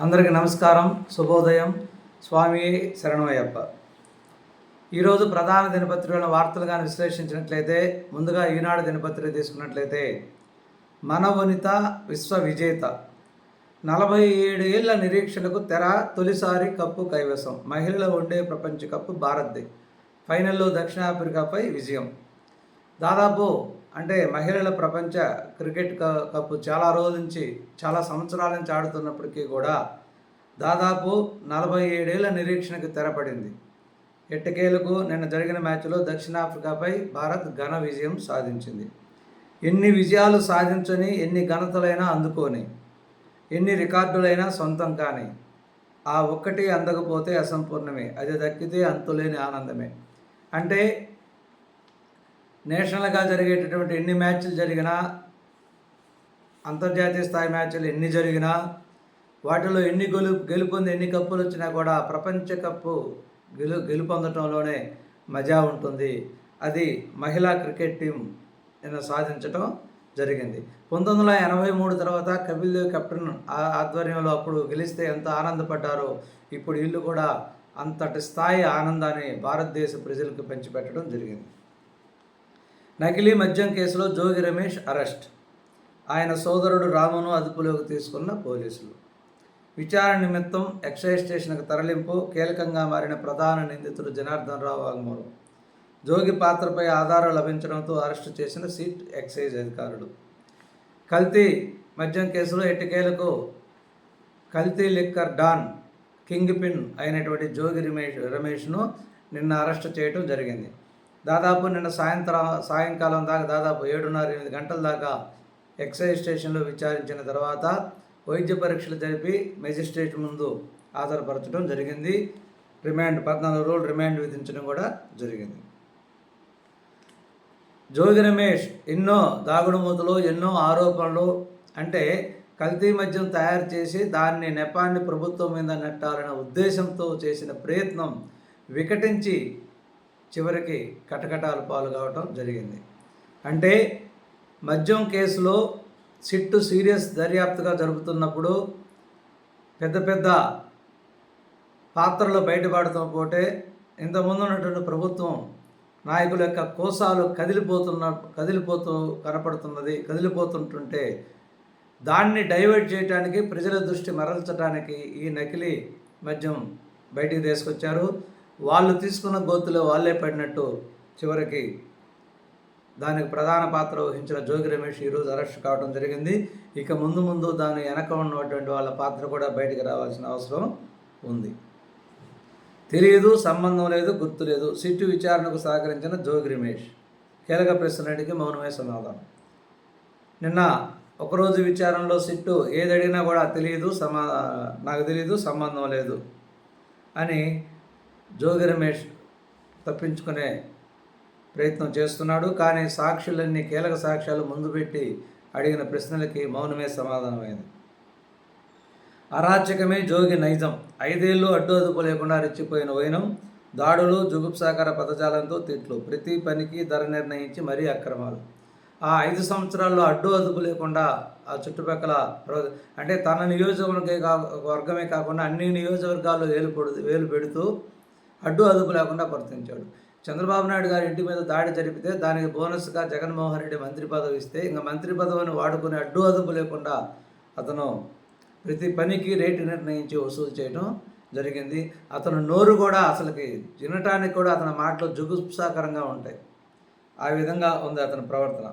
అందరికీ నమస్కారం శుభోదయం. స్వామి శరణమయ్యప్ప. ఈరోజు ప్రధాన దినపత్రికలను వార్తలుగా విశ్లేషించినట్లయితే ముందుగా ఈనాడు దినపత్రిక తీసుకున్నట్లయితే మనవనిత విశ్వ విజేత నలభై ఏడు ఏళ్ళ నిరీక్షణకు తెర తొలిసారి కప్పు కైవసం. మహిళల ఉండే ప్రపంచ కప్పు భారత్ది. ఫైనల్లో దక్షిణాఫ్రికాపై విజయం. దాదాపు అంటే మహిళల ప్రపంచ క్రికెట్ క- కప్ చాలా రోజుల నుంచి చాలా సంవత్సరాల నుంచి ఆడుతున్నప్పటికీ కూడా దాదాపు నలభై ఏడేళ్ళ నిరీక్షణకు తెరపడింది. ఎట్టకేలకు నిన్న జరిగిన మ్యాచ్లో దక్షిణాఫ్రికాపై భారత్ ఘన విజయం సాధించింది. ఎన్ని విజయాలు సాధించని ఎన్ని ఘనతలైనా అందుకోని ఎన్ని రికార్డులైనా సొంతం కాని ఆ ఒక్కటి అందకపోతే అసంపూర్ణమే. అది దక్కితే అంతులేని ఆనందమే. అంటే నేషనల్గా జరిగేటటువంటి ఎన్ని మ్యాచ్లు జరిగినా అంతర్జాతీయ స్థాయి మ్యాచ్లు ఎన్ని జరిగినా వాటిలో ఎన్ని గెలు గెలుపొంది ఎన్ని కప్పులు వచ్చినా కూడా ప్రపంచ కప్పు గెలు గెలుపొందటంలోనే మజా ఉంటుంది. అది మహిళా క్రికెట్ టీం నిన్న సాధించటం జరిగింది. పంతొమ్మిది వందల ఎనభై మూడు తర్వాత కపిల్ దేవ్ కెప్టెన్ ఆధ్వర్యంలో అప్పుడు గెలిస్తే ఎంత ఆనందపడ్డారో ఇప్పుడు వీళ్ళు కూడా అంతటి స్థాయి ఆనందాన్ని భారతదేశ ప్రజలకు పంచిపెట్టడం జరిగింది. నకిలీ మద్యం కేసులో జోగి రమేష్ అరెస్ట్. ఆయన సోదరుడు రామును అదుపులోకి తీసుకున్న పోలీసులు. విచారణ నిమిత్తం ఎక్సైజ్ స్టేషన్కు తరలింపు కీలకంగా మారిన ప్రధాన నిందితుడు జనార్దన్ రావు వాగ్మూరు జోగి పాత్రపై ఆధారం లభించడంతో అరెస్టు చేసిన సీట్ ఎక్సైజ్ అధికారులు. కల్తీ మద్యం కేసులో ఎట్టికేలకు కల్తీ లిక్కర్ డాన్ కింగ్ పిన్ అయినటువంటి జోగి రమేష్ రమేష్ను నిన్న అరెస్ట్ చేయడం జరిగింది. దాదాపు నిన్న సాయంత్రం సాయంకాలం దాకా దాదాపు ఏడున్నర ఎనిమిది గంటల దాకా ఎక్సైజ్ స్టేషన్లో విచారించిన తర్వాత వైద్య పరీక్షలు జరిపి మెజిస్ట్రేట్ ముందు ఆధారపరచడం జరిగింది. రిమాండ్ పద్నాలుగు రోజులు రిమాండ్ విధించడం కూడా జరిగింది. జోగి రమేష్ ఎన్నో దాగుడుమూతలు ఎన్నో ఆరోపణలు అంటే కల్తీ మద్యం తయారు చేసి దాన్ని నెపాన్ని ప్రభుత్వం మీద నెట్టాలనే ఉద్దేశంతో చేసిన ప్రయత్నం వికటించి చివరికి కటకటాలు పాలు కావటం జరిగింది. అంటే మద్యం కేసులో సిట్టు సీరియస్ దర్యాప్తుగా జరుపుతున్నప్పుడు పెద్ద పెద్ద పాత్రలు బయటపడుతూ పోతే ఇంతకుముందు ఉన్నటువంటి ప్రభుత్వం నాయకుల యొక్క కోసాలు కదిలిపోతున్న కదిలిపోతూ కనపడుతున్నది కదిలిపోతుంటుంటే దాన్ని డైవర్ట్ చేయడానికి ప్రజల దృష్టి మరల్చడానికి ఈ నకిలీ మద్యం బయటికి తీసుకొచ్చారు. వాళ్ళు తీసుకున్న గోతులో వాళ్ళే పడినట్టు చివరికి దానికి ప్రధాన పాత్ర వహించిన జోగి రమేష్ ఈరోజు అరెస్ట్ కావడం జరిగింది. ఇక ముందు ముందు దాని వెనక ఉన్నటువంటి వాళ్ళ పాత్ర కూడా బయటికి రావాల్సిన అవసరం ఉంది. తెలియదు సంబంధం లేదు గుర్తు లేదు. సిట్టు విచారణకు సహకరించిన జోగి రమేష్ కీలక ప్రశ్నలకి మౌనమే సమాధానం. నిన్న ఒకరోజు విచారణలో సిట్టు ఏది అడిగినా కూడా తెలియదు సమా నాకు తెలియదు సంబంధం లేదు అని జోగి రమేష్ తప్పించుకునే ప్రయత్నం చేస్తున్నాడు. కానీ సాక్షులన్నీ కీలక సాక్ష్యాలు ముందు పెట్టి అడిగిన ప్రశ్నలకి మౌనమే సమాధానమైంది. అరాచకమే జోగి నైజం. ఐదేళ్ళు అడ్డు అదుపు లేకుండా రెచ్చిపోయిన వైనం దాడులు జుగుప్సాకర పదజాలంతో తిట్లు ప్రతి పనికి ధర నిర్ణయించి మరీ అక్రమాలు. ఆ ఐదు సంవత్సరాల్లో అడ్డు అదుపు లేకుండా ఆ చుట్టుపక్కల ప్ర- అంటే తన నియోజకవర్గే కా వర్గమే కాకుండా అన్ని నియోజకవర్గాల్లో వేలు పొడు వేలు పెడుతూ అడ్డు అదుపు లేకుండా ప్రవర్తించాడు. చంద్రబాబు నాయుడు గారి ఇంటి మీద దాడి జరిపితే దానికి బోనస్గా జగన్మోహన్ రెడ్డి మంత్రి పదవి ఇస్తే ఇంకా మంత్రి పదవిని వాడుకుని అడ్డు అదుపు లేకుండా అతను ప్రతి పనికి రేటు నిర్ణయించి వసూలు చేయడం జరిగింది. అతను నోరు కూడా అసలుకి వినటానికి కూడా అతని మాటలు జుగుప్సాకరంగా ఉంటాయి. ఆ విధంగా ఉంది అతని ప్రవర్తన.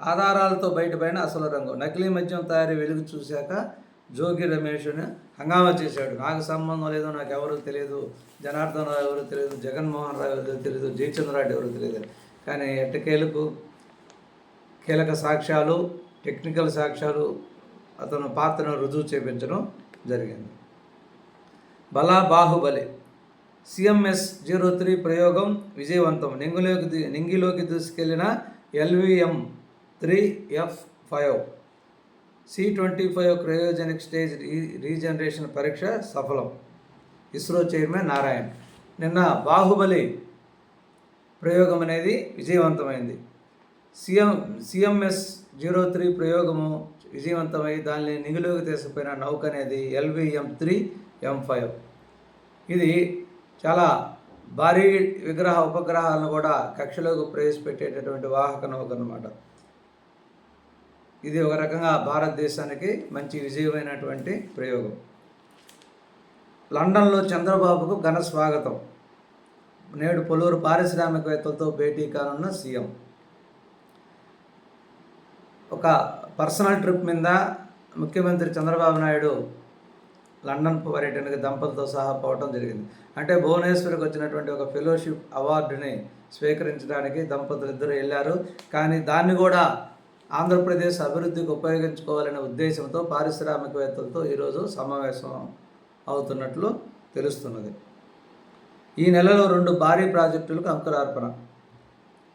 ఆధారాలతో బయటపడిన అసలు రంగు. నకిలీ మద్యం తయారీ వెలుగు చూశాక జోగి రమేష్ని హంగామా చేశాడు. నాకు సంబంధం లేదు నాకు ఎవరు తెలియదు. జనార్దన్ రావు ఎవరు తెలియదు. జగన్మోహన్ రావు ఎవరు తెలియదు. జయచంద్రరాడు ఎవరు తెలియదు. కానీ ఎట్టకేలకు కీలక సాక్ష్యాలు టెక్నికల్ సాక్ష్యాలు అతను పాత్రను రుజువు చేపించడం జరిగింది. బలా బాహుబలి సిఎంఎస్ జీరో త్రీ ప్రయోగం విజయవంతం. నింగిలోకి నింగిలోకి దూసుకెళ్ళిన LVM three F five C twenty five cryogenic stage re regeneration పరీక్ష సఫలం. ఇస్రో చైర్మన్ నారాయణ్. నిన్న బాహుబలి ప్రయోగం అనేది విజయవంతమైంది. సిఎం సిఎంఎస్ జీరో త్రీ ప్రయోగము విజయవంతమై దానిని నిగులోకి తీసుకుపోయిన నౌక అనేది ఎల్విఎం త్రీ ఎం ఫైవ్. ఇది చాలా భారీ విగ్రహ ఉపగ్రహాలను కూడా కక్షలోకి ప్రవేశపెట్టేటటువంటి వాహక నౌక అన్నమాట. ఇది ఒక రకంగా భారతదేశానికి మంచి విజయమైనటువంటి ప్రయోగం. లండన్లో చంద్రబాబుకు ఘన స్వాగతం. నేడు పలువురు పారిశ్రామికవేత్తలతో భేటీ కానున్న సీఎం. ఒక పర్సనల్ ట్రిప్ మీద ముఖ్యమంత్రి చంద్రబాబు నాయుడు లండన్ పర్యటనకి దంపతులతో సహా పోవటం జరిగింది. అంటే భువనేశ్వర్కి వచ్చినటువంటి ఒక ఫెలోషిప్ అవార్డుని స్వీకరించడానికి దంపతులు ఇద్దరు వెళ్ళారు. కానీ దాన్ని కూడా ఆంధ్రప్రదేశ్ అభివృద్ధికి ఉపయోగించుకోవాలనే ఉద్దేశంతో పారిశ్రామికవేత్తలతో ఈరోజు సమావేశం అవుతున్నట్లు తెలుస్తున్నది. ఈ నెలలో రెండు భారీ ప్రాజెక్టులకు అంకురార్పణ.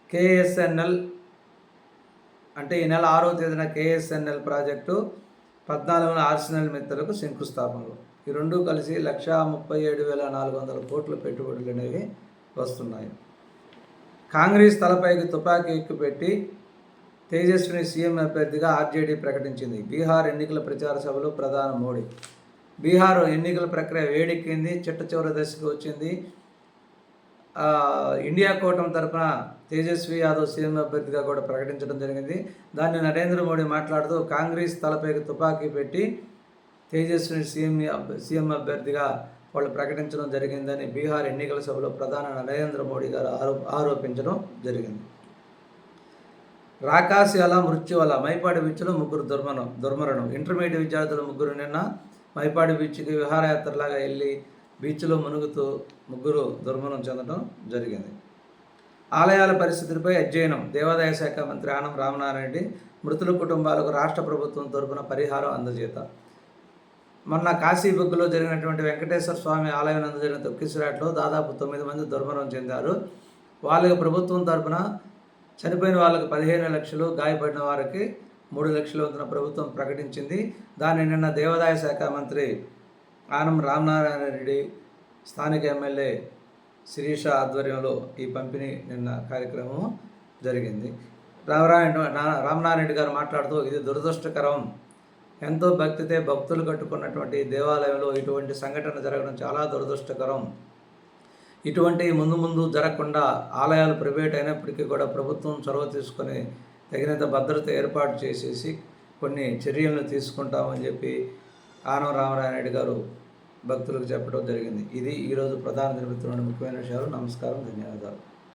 కేఎస్ఎన్ఎల్ అంటే ఈ నెల ఆరో తేదీన కేఎస్ఎన్ఎల్ ప్రాజెక్టు పద్నాలుగున ఆర్సినల్ మిత్రలకు శంకుస్థాపనలు. ఈ రెండు కలిసి లక్షా ముప్పై ఏడు వేల నాలుగు వందల కోట్ల పెట్టుబడులు అనేవి వస్తున్నాయి. కాంగ్రెస్ తలపైకి తుపాకీ ఎక్కుపెట్టి తేజస్విని సీఎం అభ్యర్థిగా ఆర్జేడీ ప్రకటించింది. బీహార్ ఎన్నికల ప్రచార సభలో ప్రధాని మోడీ. బీహార్ ఎన్నికల ప్రక్రియ వేడెక్కింది చిట్ట చివరి దశకు వచ్చింది. ఇండియా కూటమి తరఫున తేజస్వి యాదవ్ సీఎం అభ్యర్థిగా కూడా ప్రకటించడం జరిగింది. దాన్ని నరేంద్ర మోడీ మాట్లాడుతూ కాంగ్రెస్ తలపైకి తుపాకీ పెట్టి తేజస్విని సీఎం సీఎం అభ్యర్థిగా వాళ్ళు ప్రకటించడం జరిగిందని బీహార్ ఎన్నికల సభలో ప్రధాని నరేంద్ర మోడీ గారు ఆరో ఆరోపించడం జరిగింది. రాకాసి మృత్యు మృత్యువల మైపాడి బీచ్లో ముగ్గురు దుర్మరణం దుర్మరణం. ఇంటర్మీడియట్ విద్యార్థులు ముగ్గురు నిన్న మైపాడి బీచ్కి విహారయాత్రలాగా వెళ్ళి బీచ్లో మునుగుతూ ముగ్గురు దుర్మరణం చెందడం జరిగింది. ఆలయాల పరిస్థితిపై అధ్యయనం. దేవాదాయ శాఖ మంత్రి ఆనం రామనారాయణ రెడ్డి మృతుల కుటుంబాలకు రాష్ట్ర ప్రభుత్వం తరపున పరిహారం అందజేత. మొన్న కాశీబుగ్గులో జరిగినటువంటి వెంకటేశ్వర స్వామి ఆలయం నందు జరిగిన తొక్కిసలాట్లో దాదాపు తొమ్మిది మంది దుర్మరణం చెందారు. వాళ్ళకి ప్రభుత్వం తరపున చనిపోయిన వాళ్ళకి పదిహేను లక్షలు గాయపడిన వారికి మూడు లక్షలు వంతున ప్రభుత్వం ప్రకటించింది. దాన్ని నిన్న దేవాదాయ శాఖ మంత్రి ఆనం రామనారాయణ రెడ్డి స్థానిక ఎమ్మెల్యే శిరీష ఆధ్వర్యంలో ఈ పంపిణీ నిన్న కార్యక్రమం జరిగింది. రామనారాయణ రామనారాయణ రెడ్డి గారు మాట్లాడుతూ ఇది దురదృష్టకరం. ఎంతో భక్తితే భక్తులు కట్టుకున్నటువంటి దేవాలయంలో ఇటువంటి సంఘటన జరగడం చాలా దురదృష్టకరం. ఇటువంటి ముందు ముందు జరగకుండా ఆలయాలు ప్రైవేట్ అయినప్పటికీ కూడా ప్రభుత్వం చొరవ తీసుకొని తగినంత భద్రత ఏర్పాటు చేసేసి కొన్ని చర్యలను తీసుకుంటామని చెప్పి ఆనవ రామరాయణ గారు భక్తులకు చెప్పడం జరిగింది. ఇది ఈరోజు ప్రధాన నిమిత్తంలోని ముఖ్యమైన విషయాలు. నమస్కారం. ధన్యవాదాలు.